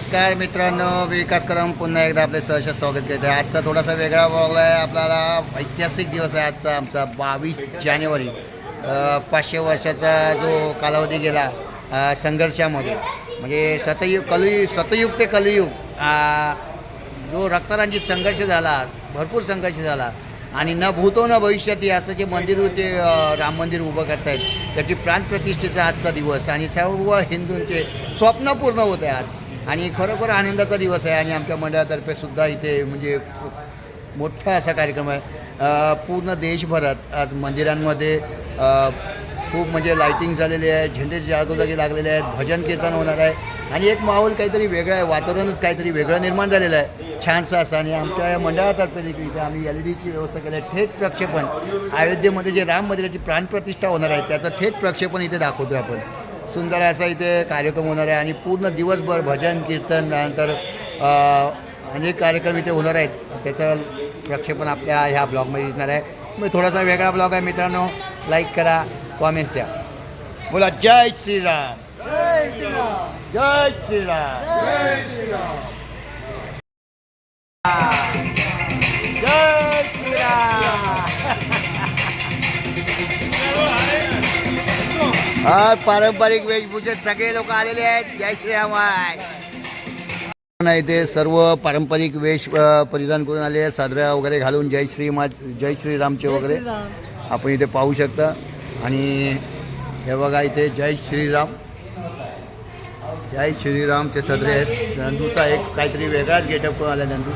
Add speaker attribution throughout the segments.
Speaker 1: नमस्कार मित्रांनो विकास कदम पुन्हा एकदा आपले सहर्ष स्वागत करते. आजचा थोडासा वेगळा बॉल आहे. आपल्याला ऐतिहासिक दिवस आहे आजचा आमचा बावीस जानेवारी. पाचशे वर्षाचा जो कालावधी गेला संघर्षामध्ये. म्हणजे सतयुग कलियुग सतयुग ते कलियुग जो रक्तरांजित संघर्ष झाला भरपूर संघर्ष झाला. आणि न भूतो न भविष्याती असं जे मंदिर होते राम मंदिर उभं करतायत त्याची प्राणप्रतिष्ठेचा आजचा दिवस. आणि सर्व हिंदूंचे स्वप्न पूर्ण होत आहे आज. आणि खरोखर आनंदाचा दिवस आहे आणि आमच्या मंडळातर्फे सुद्धा इथे म्हणजे मोठा असा कार्यक्रम आहे. पूर्ण देशभरात आज मंदिरांमध्ये खूप म्हणजे लाईटिंग झालेली आहे झेंडे जागोजागी लागलेले आहेत भजन कीर्तन होणार आहे. आणि एक माहोल काहीतरी वेगळं आहे वातावरणच काहीतरी वेगळं निर्माण झालेलं आहे. छानसं असं आणि आमच्या या मंडळातर्फे देखील इथे आम्ही एल डीची व्यवस्था केली आहे. थेट प्रक्षेपण अयोध्येमध्ये जे राम मंदिराची प्राणप्रतिष्ठा होणार आहे त्याचं थेट प्रक्षेपण इथे दाखवतो आपण. सुंदर असा इथे कार्यक्रम होणार आहे आणि पूर्ण दिवसभर भजन कीर्तन त्यानंतर अनेक कार्यक्रम इथे होणार आहेत. त्याचं प्रक्षेपण आपल्या ह्या ब्लॉगमध्ये दिसणार आहे. मग थोडासा वेगळा ब्लॉग आहे मित्रांनो. लाईक करा कॉमेंट द्या. बोला जय श्रीराम. जय श्रीराम. जय आज पारंपरिक वेशभूषेत सगळे लोक आलेले आहेत. जय श्रीराम आहे इथे सर्व पारंपरिक वेश परिधान करून आले आहेत. वगैरे घालून जय श्री मा जय श्रीरामचे वगैरे. आपण इथे पाहू शकता. आणि हे बघा इथे जय श्रीराम. जय श्रीरामचे सदरे आहेत. नंदूचा एक काहीतरी वेगळाच गेटअप करून आला नंदू.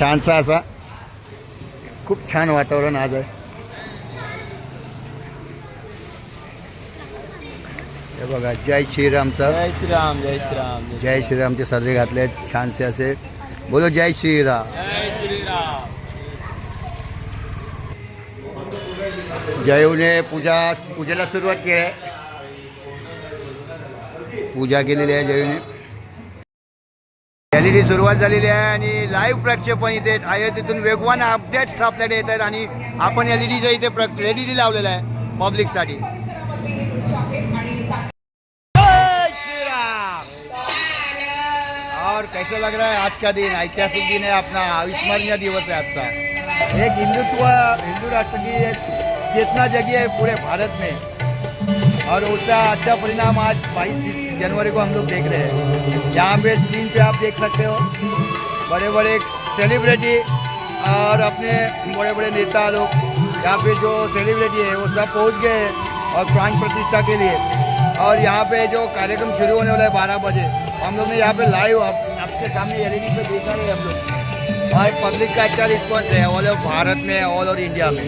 Speaker 1: छानसा असा. खूप छान वातावरण आज आहे. हे बघा जय श्रीरामचा
Speaker 2: जय श्रीराम जय श्रीराम
Speaker 1: जय श्रीरामचे सदरे घातले आहेत छानसे असे. बोलो जय श्रीराम.
Speaker 2: जय श्रीराम.
Speaker 1: जयूने पूजा पूजेला सुरुवात केली आहे. पूजा केलेली आहे जयूने. डी सुरुवात झालेली आहे आणि लाईव्ह प्रक्षेपण इथे अयोध्येतून वेगवान अपडेट्स आपल्याकडे येत आहेत आणि आपण एल ई डीचा इथे प्र एल ई डी लावलेला आहे पब्लिकसाठी और लग रहा है आज का दिन? ऐतिहासिक दिन है अपना अविस्मरणीय दिवस है आजचा. एक हिंदुत्व हिंदू राष्ट्र की एक चेतना जगी है पूरे भारत में और उसका अच्छा परिणाम आज बाईस जनवरी को हम लोग देख रहे हैं. यहाँ पे स्क्रीन पे आप देख सकते हो। बड़े बड़े सेलिब्रिटी और अपने बड़े बड़े नेता लोग। यहाँ पे जो सेलिब्रिटी है वो सब पहुँच गए और प्राण प्रतिष्ठा के लिए। और यहाँ पे जो कार्यक्रम शुरू होने वाला है बारह बजे हम लोग ने यहाँ पे लाइव आप, आपके सामने एलईडी पे देखा रहे हम लोग। और पब्लिक का अच्छा रिस्पॉन्स है ऑल ओवर भारत में ऑल ओवर इंडिया में।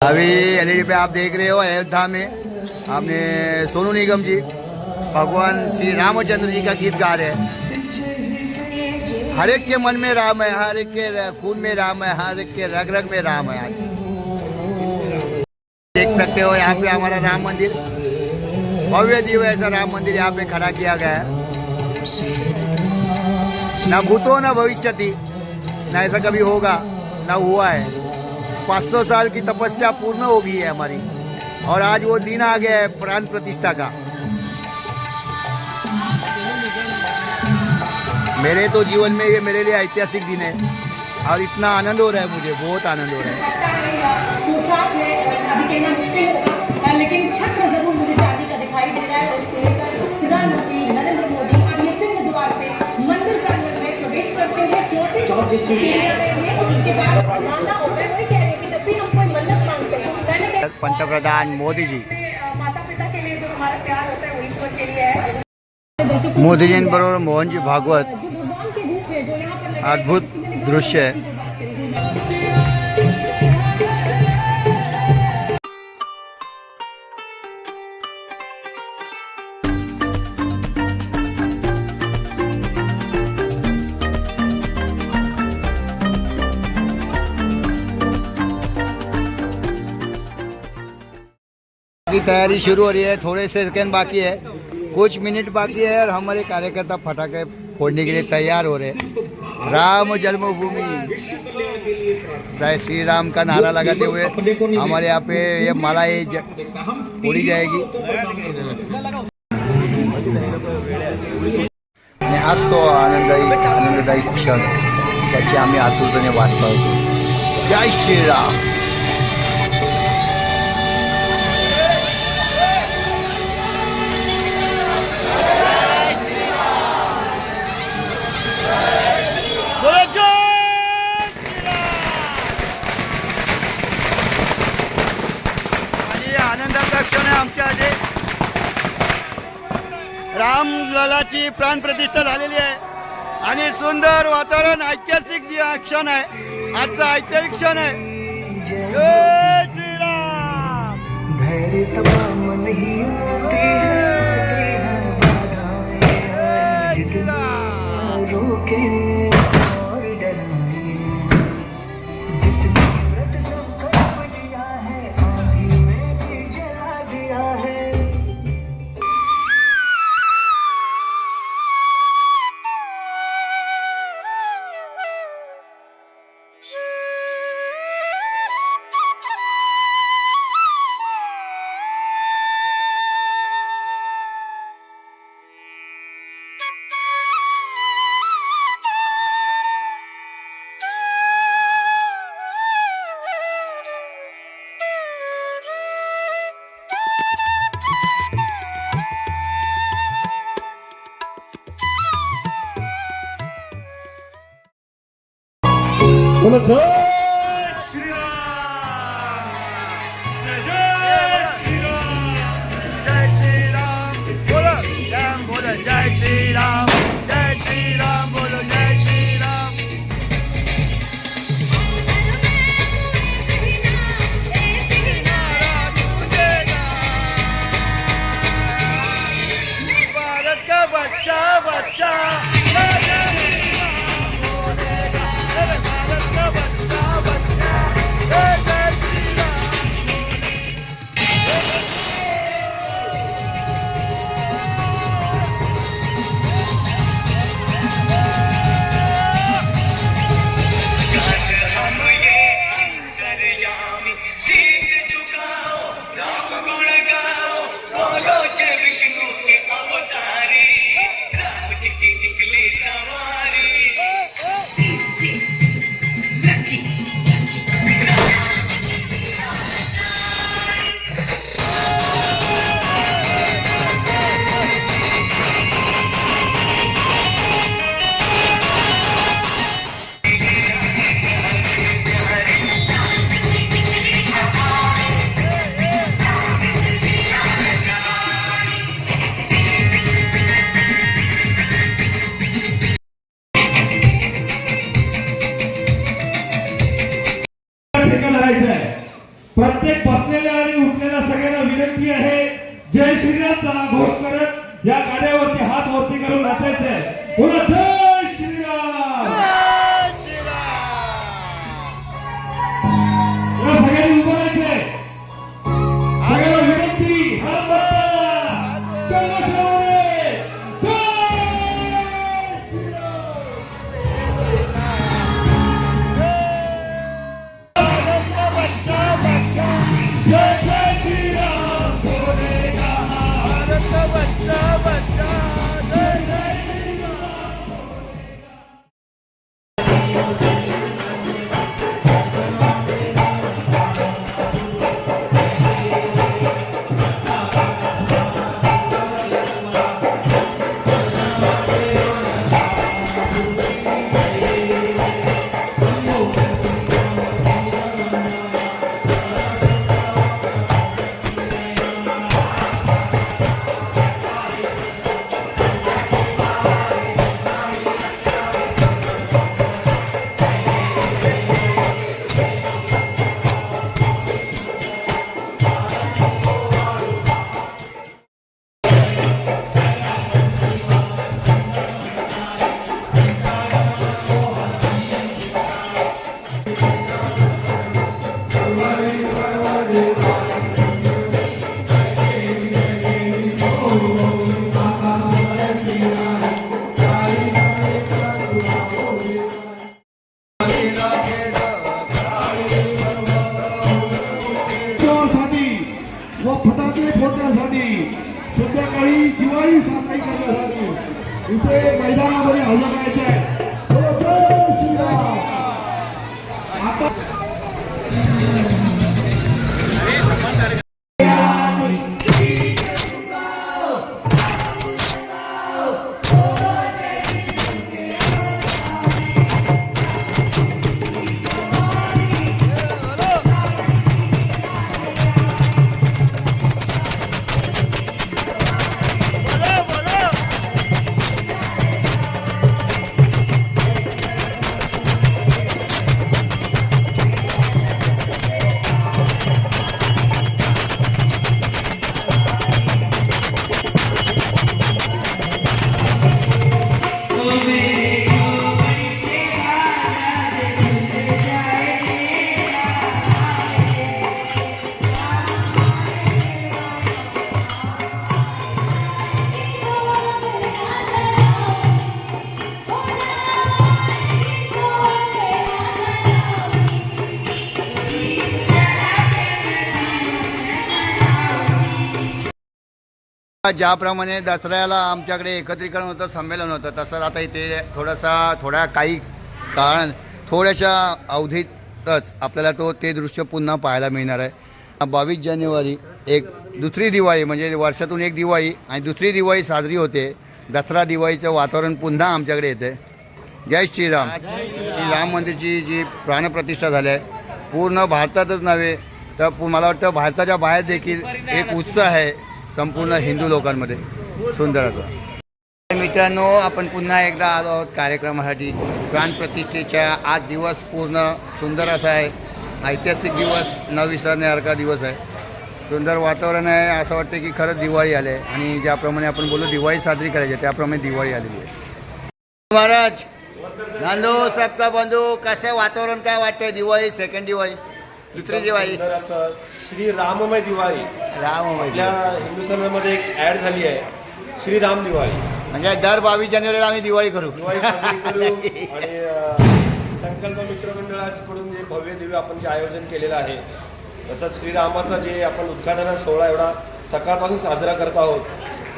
Speaker 1: अभी एलईडी पे आप देख रहे हो, अयोध्या में, आपने सोनू निगम जी, भगवान श्री रामचंद्र जी का गीत गा रहे हैं। हर एक के मन में राम है, हर एक के खून में राम है, हर एक के रग रग में राम है आज। देख सकते हो, यहाँ पे हमारा राम मंदिर। भव्य दिव्य ऐसा राम मंदिर यहाँ पे खड़ा किया गया है। ना भूतो ना भविष्यति, ना ऐसा कभी होगा, ना हुआ है। पाँच सौ साल की तपस्या पूर्ण हो गई है हमारी, और आज वो दिन आ गया है प्राण प्रतिष्ठा का। मेरे तो जीवन में ये मेरे लिए ऐतिहासिक दिन है, और इतना आनंद हो रहा है मुझे, बहुत आनंद हो रहा है।
Speaker 3: लेकिन छत्र ज़रूर मुझे का दिखाई दे रहा है
Speaker 1: पंतप्रधान
Speaker 3: मोदीजी.
Speaker 1: मोदीजींबरोबर मोहनजी भागवत अद्भुत दृश्य आहे. तैयारी शुरू हो रही है थोड़े से सेकेंड बाकी है। कुछ मिनट बाकी है और हमारे कार्यकर्ता फटाके फोड़ने के लिए तैयार हो रहे हैं। राम जन्मभूमि। जय श्री राम का नारा लगाते हुए हमारे यहाँ पे ये माला ये पूरी जाएगी।
Speaker 4: हाच तो आनंददायी आनंददायी क्षण त्याची आम्ही आतुरतेने वाट पाहतो। जय श्रीराम रामलालाची प्राणप्रतिष्ठा झालेली आहे. आणि सुंदर वातावरण ऐतिहासिक क्षण आहे आजचा ऐतिहासिक क्षण आहे. जय श्रीराम.
Speaker 5: धैर्य तमाम नहीं होती
Speaker 6: તમે
Speaker 1: છો व फटाके फोडण्यासाठी संध्याकाळी दिवाळी साजरी करण्यासाठी
Speaker 7: इथे मैदानामध्ये हजर राहायचे आहे.
Speaker 1: ज्याप्रमाणे दसऱ्याला आमच्याकडे एकत्रीकरण होतं संमेलन होतं तसंच आता इथे थोडासा थोड्या काही कारण थोड्याशा अवधीतच आपल्याला तो ते दृश्य पुन्हा पाहायला मिळणार आहे. बावीस जानेवारी एक दुसरी दिवाळी म्हणजे वर्षातून एक दिवाळी आणि दुसरी दिवाळी साजरी होते. दसरा दिवाळीचं वातावरण पुन्हा आमच्याकडे येते. जय श्रीराम. श्रीराम मंदिरची जी प्राणप्रतिष्ठा झाली आहे पूर्ण भारतातच नव्हे तर पु- मला वाटतं भारताच्या बाहेर देखील एक उत्साह आहे. संपूर्ण हिंदू लोकांमध्ये सुंदर मित्रांनो आपण पुन्हा एकदा आलो आहोत कार्यक्रमासाठी. प्राणप्रतिष्ठेच्या आज दिवस पूर्ण सुंदर असा आहे. ऐतिहासिक दिवस न विसरण्यासारखा दिवस आहे. सुंदर वातावरण आहे. असं वाटतं की खरंच दिवाळी आली आहे. आणि ज्याप्रमाणे आपण बोललो दिवाळी साजरी करायची त्याप्रमाणे दिवाळी आलेली आहे. महाराज नांदो सबका बंधू कसं वातावरण काय वाटतंय दिवाळी सेकंड दिवाळी? दुसरी दिवाळी.
Speaker 6: असं श्री राममय दिवाळी.
Speaker 1: राम
Speaker 6: आपल्या हिंदू समाजामध्ये एक ऍड झाली आहे. श्रीराम दिवाळी.
Speaker 1: म्हणजे दर बावीस जानेवारीला आम्ही दिवाळी करू.
Speaker 6: दिवाळी साजरी करू. आणि अं, संकल्प मित्रमंडळाकडून जे भव्य दिव्य आपण जे आयोजन केलेलं आहे तसंच श्रीरामाचा जे आपण उद्घाटन सोहळा एवढा सकाळपासून साजरा करत आहोत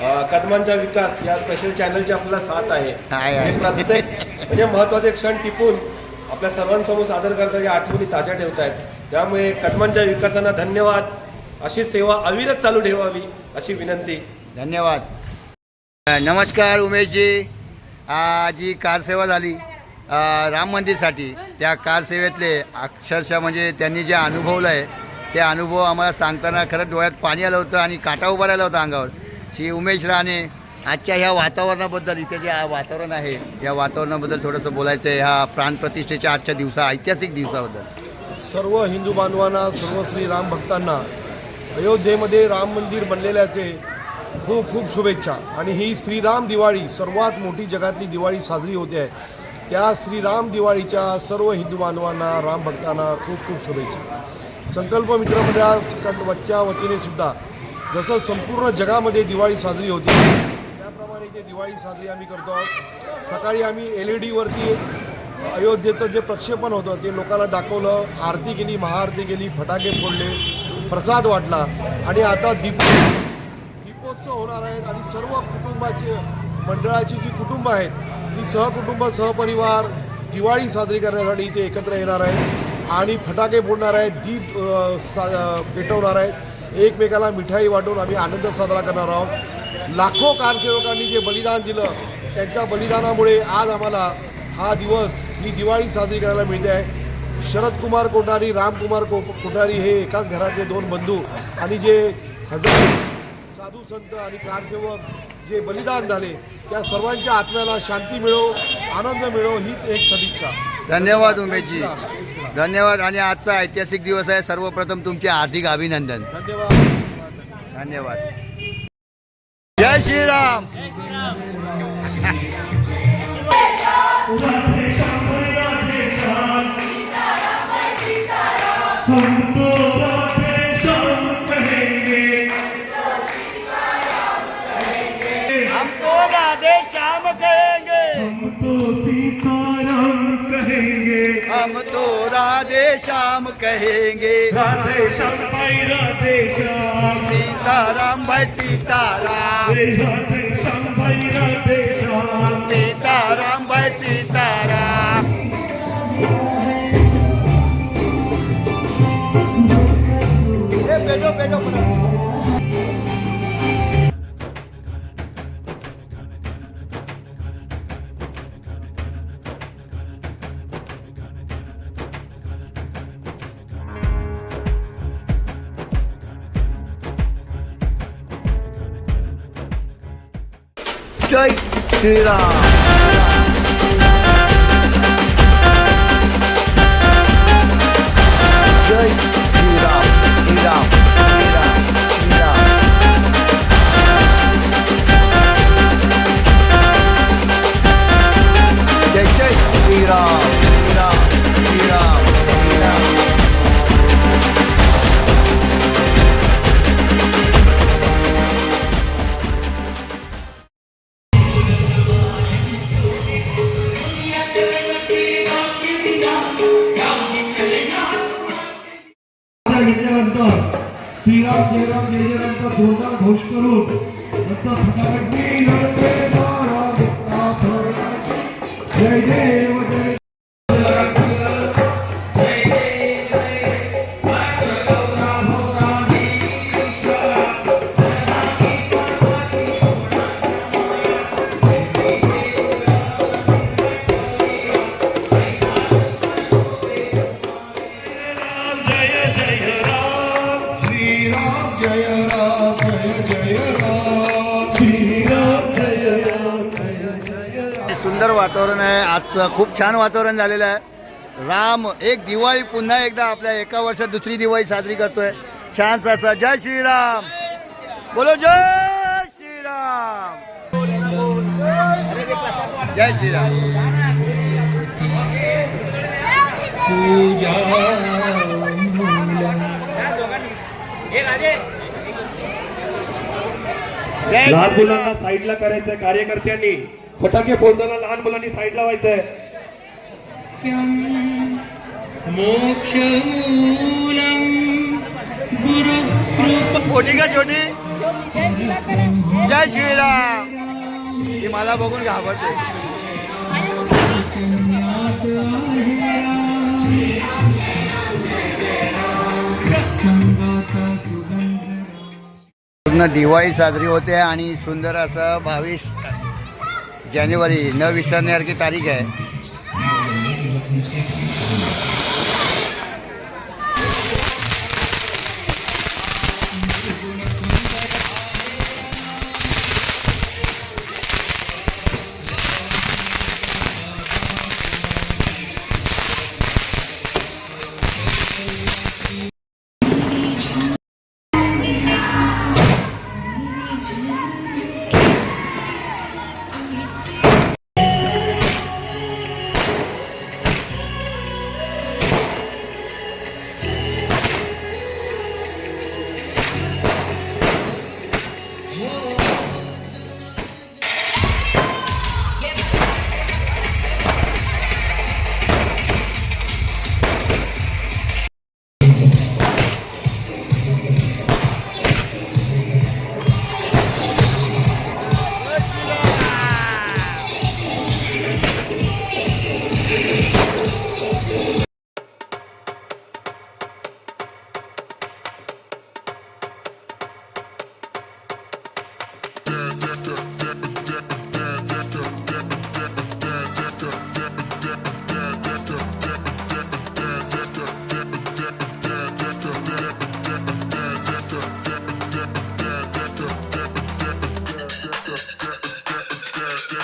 Speaker 6: अं, कदमांचा विकास या स्पेशल चॅनलची आपल्याला साथ आहे.
Speaker 1: आहे, आहे.
Speaker 6: हे प्रत्येक म्हणजे महत्त्वाचे क्षण टिपून आपल्या सर्वांसमोर सादर करता या आठवणी ताज्या ठेवत आहेत त्यामुळे कदमांच्या विकासांना धन्यवाद. अशी सेवा अविरत चालू ठेवावी अशी विनंती.
Speaker 1: धन्यवाद. नमस्कार उमेशजी. आज जी कारसेवा झाली. राम मंदिरसाठी. त्या कारसेवेतले अक्षरशः म्हणजे त्यांनी जे अनुभवलं आहे ते अनुभव आम्हाला सांगताना खरंच डोळ्यात पाणी आलं होतं आणि काटा उभा राहिला होता अंगावर. श्री उमेश राणे आजच्या ह्या वातावरणाबद्दल इथे जे आ- वातावरण आहे या वातावरणाबद्दल थोडंसं बोलायचं आहे ह्या प्राणप्रतिष्ठेच्या आजच्या दिवसा ऐतिहासिक दिवसाबद्दल.
Speaker 8: सर्व हिंदू बांधवांना सर्व श्रीराम भक्तांना अयोध्येमध्ये राम मंदिर बनलेल्याचे खूप खूप शुभेच्छा. आणि ही श्रीराम दिवाळी सर्वात मोठी जगातली दिवाळी साजरी होते. आहे त्या श्रीराम दिवाळीच्या सर्व हिंदू बांधवांना राम भक्तांना खूप खूप शुभेच्छा. संकल्प मित्रमंडळाच्या वतीने सुद्धा जसं संपूर्ण जगामध्ये दिवाळी साजरी होती त्याप्रमाणे ते दिवाळी साजरी आम्ही करतो आहोत. सकाळी आम्ही एल ई डीवरती अयोध्येचं जे प्रक्षेपण होतं ते लोकांना दाखवलं. आरती केली महाआरती केली फटाके फोडले प्रसाद वाटला. आणि आता दीप दीपोत्सव होणार आहेत आणि सर्व कुटुंबाचे मंडळाची जी कुटुंब आहेत ती सहकुटुंब सहपरिवार दिवाळी साजरी करण्यासाठी इथे एकत्र येणार आहेत. आणि फटाके फोडणार आहेत दीप सा पेटवणार आहेत. एकमेकाला मिठाई वाटून आम्ही आनंद साजरा करणार आहोत. लाखो कारसेवकांनी जे बलिदान दिलं त्यांच्या बलिदानामुळे आज आम्हाला हा दिवस ही दिवाळी साजरी करायला मिळते आहे. शरद कुमार कोठारी रामकुमार को कोठारी हे एकाच घरातले दोन बंधू आणि जे हजार साधू संत आणि कारसेवक जे बलिदान झाले त्या सर्वांच्या आत्म्याला शांती मिळो आनंद मिळो ही एक सदिच्छा.
Speaker 1: धन्यवाद उमेशजी. धन्यवाद. आणि आजचा ऐतिहासिक दिवस आहे. सर्वप्रथम तुमचे हार्दिक अभिनंदन.
Speaker 8: धन्यवाद.
Speaker 1: धन्यवाद. जय श्रीराम.
Speaker 9: हम तो राधे श्याम कहेंगे।
Speaker 1: हमको राधे श्याम कहेंगे
Speaker 9: हम तो सीताराम कहेंगे।
Speaker 1: हम तो राधे श्याम कहेंगे।
Speaker 9: राधे श्याम भाई राधे श्याम।
Speaker 1: सीताराम भाई सीताराम।
Speaker 9: राधे श्याम भाई राधे
Speaker 1: श्रीराम आजचं खूप छान वातावरण झालेलं आहे. राम एक दिवाळी पुन्हा एकदा आपल्या एका वर्षात दुसरी दिवाळी साजरी करतोय. छानसा असा. जय श्रीराम. बोलो जय श्रीराम. जय श्रीराम.
Speaker 9: लहान. मुलांना साईडला करायचंय कार्यकर्त्यांनी. फटाके फोडताना लहान मुलांनी
Speaker 1: मोठी का छोटी? जय श्रीराम. ही मला बघून घाबरते. पूर्ण दिवाळी साजरी होते आणि सुंदर असं बावीस जानेवारी न विसरण्यासारखी तारीख आहे.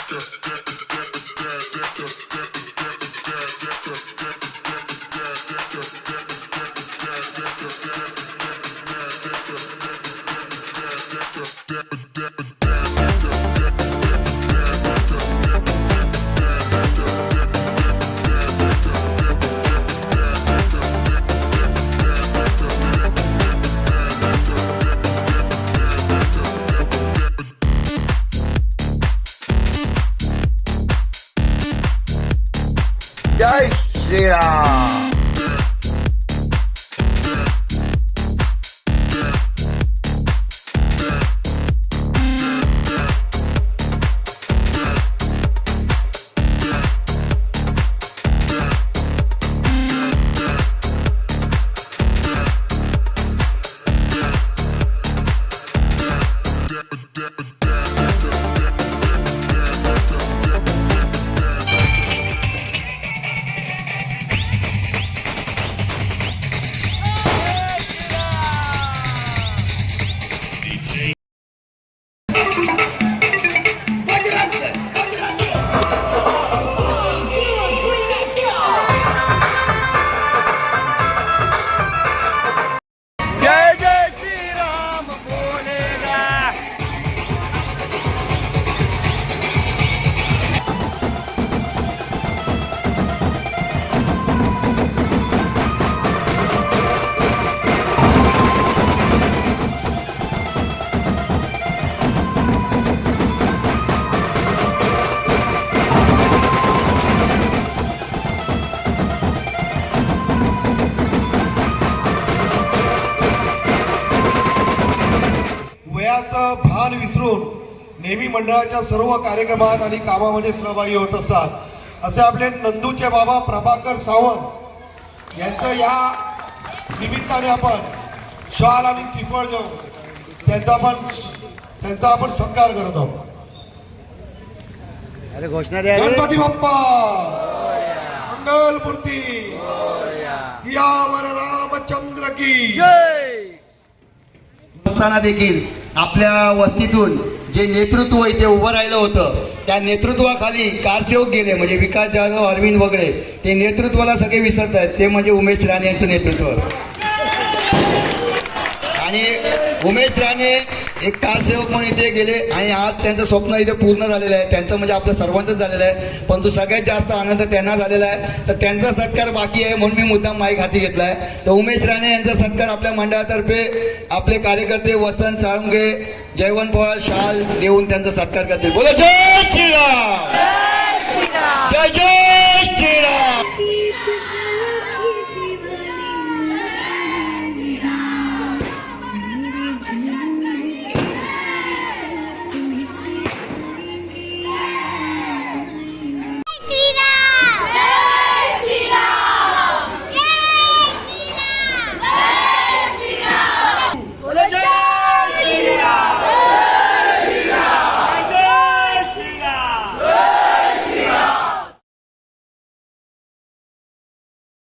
Speaker 7: Doctor. मंडळाच्या सर्व कार्यक्रमात आणि कामामध्ये सहभागी होत असतात. असे आपले नंदूचे बाबा प्रभाकर सावंत यांचं या निमित्ताने आपण शाल आणि श्रीफळ देऊन त्यांचा आपण त्यांचा आपण सत्कार करत आहोत.
Speaker 1: अरे घोषणा द्या.
Speaker 7: गणपती बाप्पा! मंगल मूर्ती सियावर रामचंद्र की!
Speaker 1: देखील आपल्या वस्तीतून जे नेतृत्व इथे उभं राहिलं होतं त्या नेतृत्वाखाली कारसेवक गेले म्हणजे विकास जाधव अरविंद वगैरे ते नेतृत्वाला सगळे विसरत आहेत ते म्हणजे उमेश राणे यांचं नेतृत्व. आणि उमेश राणे एक कारसेवक म्हणून इथे गेले आणि आज त्यांचं स्वप्न इथे पूर्ण झालेलं आहे. त्यांचं म्हणजे आपलं सर्वांचंच झालेलं आहे. परंतु सगळ्यात जास्त आनंद त्यांना झालेला आहे. तर त्यांचा सत्कार बाकी आहे म्हणून मी मुद्दाम माईक हाती घेतला आहे तर उमेश राणे यांचा सत्कार आपल्या मंडळातर्फे आपले कार्यकर्ते वसंत साळुंगे जयवंत पवार शाल देऊन त्यांचा सत्कार करतील. बोला जय श्रीराम! जय जय श्रीराम!